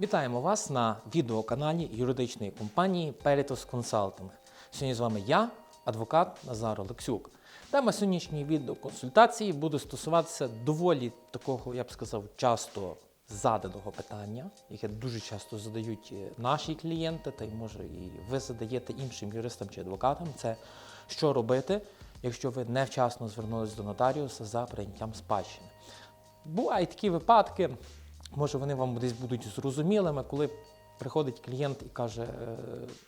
Вітаємо вас на відеоканалі юридичної компанії Peritus Consulting. Сьогодні з вами я, адвокат Назар Олексюк. Тема сьогоднішньої відеоконсультації буде стосуватися доволі такого, я б сказав, часто заданого питання, яке дуже часто задають е, наші клієнти, та й може і ви задаєте іншим юристам чи адвокатам. Це що робити, якщо ви невчасно звернулись до нотаріуса за прийняттям спадщини. Бувають такі випадки, може вони вам десь будуть зрозумілими, коли приходить клієнт і каже: «Е,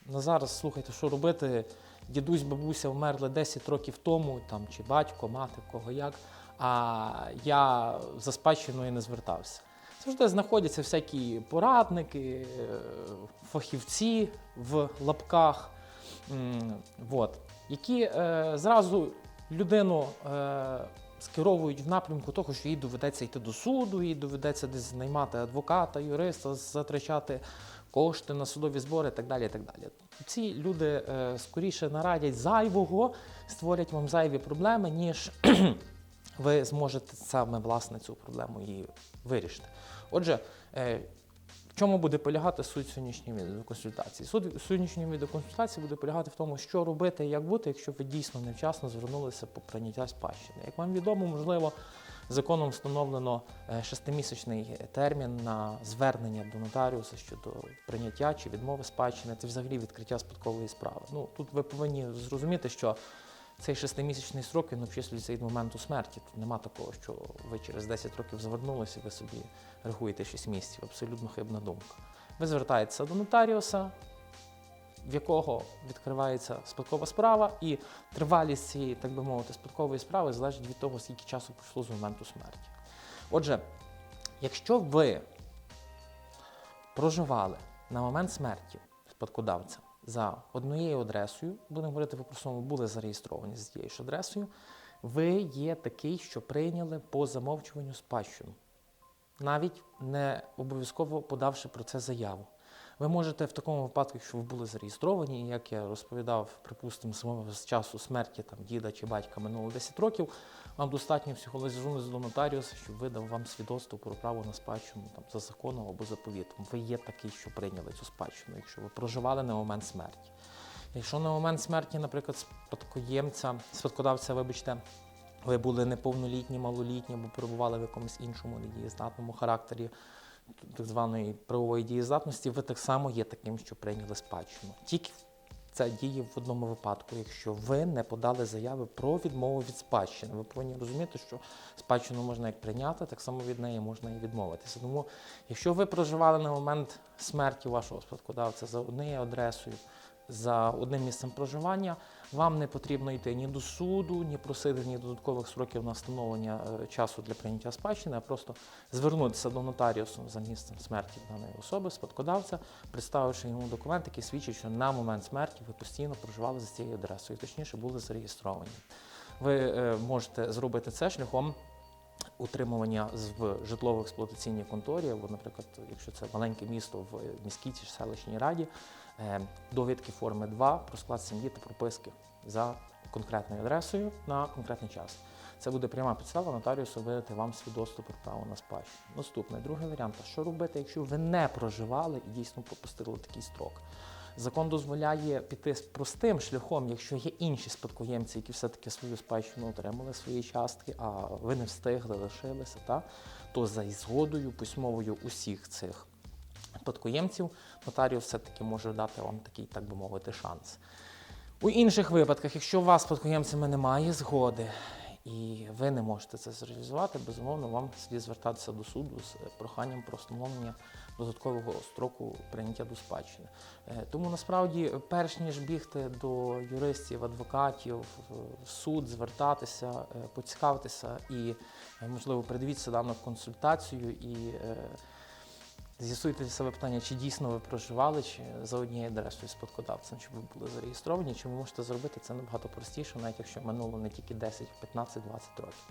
Назар, слухайте, що робити? Дідусь, бабуся вмерли 10 років тому, там, чи батько, мати, кого як, а я за спадщиною не звертався. Завжди знаходяться всякі порадники, е, фахівці в лапках, які е, зразу людину скеровують в напрямку того, що їй доведеться йти до суду, їй доведеться десь наймати адвоката, юриста, затрачати кошти на судові збори і так далі. так далі. Ці люди е, скоріше нарадять зайвого, створять вам зайві проблеми, ніж ви зможете саме власне цю проблему її вирішити. Отже, е, чому буде полягати суть сьогоднішньої відеоконсультації? Суть сьогоднішньої відеоконсультації буде полягати в тому, що робити і як бути, якщо ви дійсно невчасно звернулися по прийняття спадщини. Як вам відомо, можливо, законом встановлено е, шестимісячний термін на звернення до нотаріуса щодо прийняття чи відмови спадщини, це взагалі відкриття спадкової справи. Ну тут ви повинні зрозуміти, що цей шестимісячний строк він обчислюється від моменту смерті. Тут нема такого, що ви через 10 років звернулися ви собі рахуєте 6 місяців. Абсолютно хибна думка. Ви звертаєтеся до нотаріуса, в якого відкривається спадкова справа, і тривалість цієї, так би мовити, спадкової справи залежить від того, скільки часу пройшло з моменту смерті. Отже, якщо ви проживали на момент смерті спадкодавця за однією адресою, будемо говорити, ви просто були зареєстровані з тією ж адресою, ви є такий, що прийняли по замовчуванню спадщину, навіть не обов'язково подавши про це заяву. Ви можете в такому випадку, якщо ви були зареєстровані, як я розповідав, припустимо, з часу смерті там, діда чи батька минуло 10 років, вам достатньо всього звернутися до нотаріуса, щоб видав вам свідоцтво про право на спадщину там, за законом або заповітом. Ви є такий, що прийняли цю спадщину, якщо ви проживали на момент смерті. Якщо на момент смерті, наприклад, спадкоємця, спадкодавця, вибачте, ви були неповнолітні, малолітні або перебували в якомусь іншому недієздатному характері так званої правової дієздатності, ви так само є таким, що прийняли спадщину. Тільки це діє в одному випадку, якщо ви не подали заяви про відмову від спадщини. Ви повинні розуміти, що спадщину можна як прийняти, так само від неї можна і відмовитися. Тому, якщо ви проживали на момент смерті вашого спадкодавця за однією адресою, за одним місцем проживання, вам не потрібно йти ні до суду, ні просити ні додаткових сроків на встановлення е, часу для прийняття спадщини, а просто звернутися до нотаріусу за місцем смерті даної особи, спадкодавця, представивши йому документ, який свідчить, що на момент смерті ви постійно проживали за цією адресою, точніше були зареєстровані. Ви е, можете зробити це шляхом утримування в житлово-експлуатаційній конторі, або, наприклад, якщо це маленьке місто в міській чи селищній раді, е, довідки форми 2 про склад сім'ї та прописки за конкретною адресою на конкретний час. Це буде пряма підстава нотаріусу видати вам свідоцтво про право на спадщину. Наступний другий варіант. Що робити, якщо ви не проживали і дійсно пропустили такий строк? Закон дозволяє піти з простим шляхом, якщо є інші спадкоємці, які все-таки свою спадщину отримали свої частки, а ви не встигли, лишилися, та, то за згодою письмовою усіх цих спадкоємців нотаріус все-таки може дати вам такий, так би мовити, шанс. У інших випадках, якщо у вас спадкоємцями немає згоди, і ви не можете це зреалізувати, безумовно, вам слід звертатися до суду з проханням про встановлення додаткового строку прийняття до спадщини. Е, Тому насправді, перш ніж бігти до юристів, адвокатів, в суд, звертатися, е, поцікавитися і, е, можливо, придивіться дану консультацію і е, З'ясуйте себе питання, чи дійсно ви проживали, чи за однією адресою спадкодавцем, чи ви були зареєстровані, чи ви можете зробити це набагато простіше, навіть якщо минуло не тільки 10, 15, 20 років.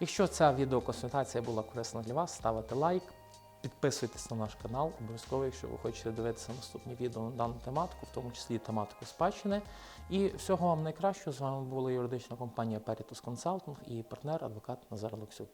Якщо ця відеоконсультація була корисна для вас, ставите лайк, підписуйтесь на наш канал, обов'язково, якщо ви хочете дивитися наступні відео на дану тематику, в тому числі тематику спадщини. І всього вам найкращого. З вами була юридична компанія Peritus Consulting і партнер адвокат Назар Локсюк.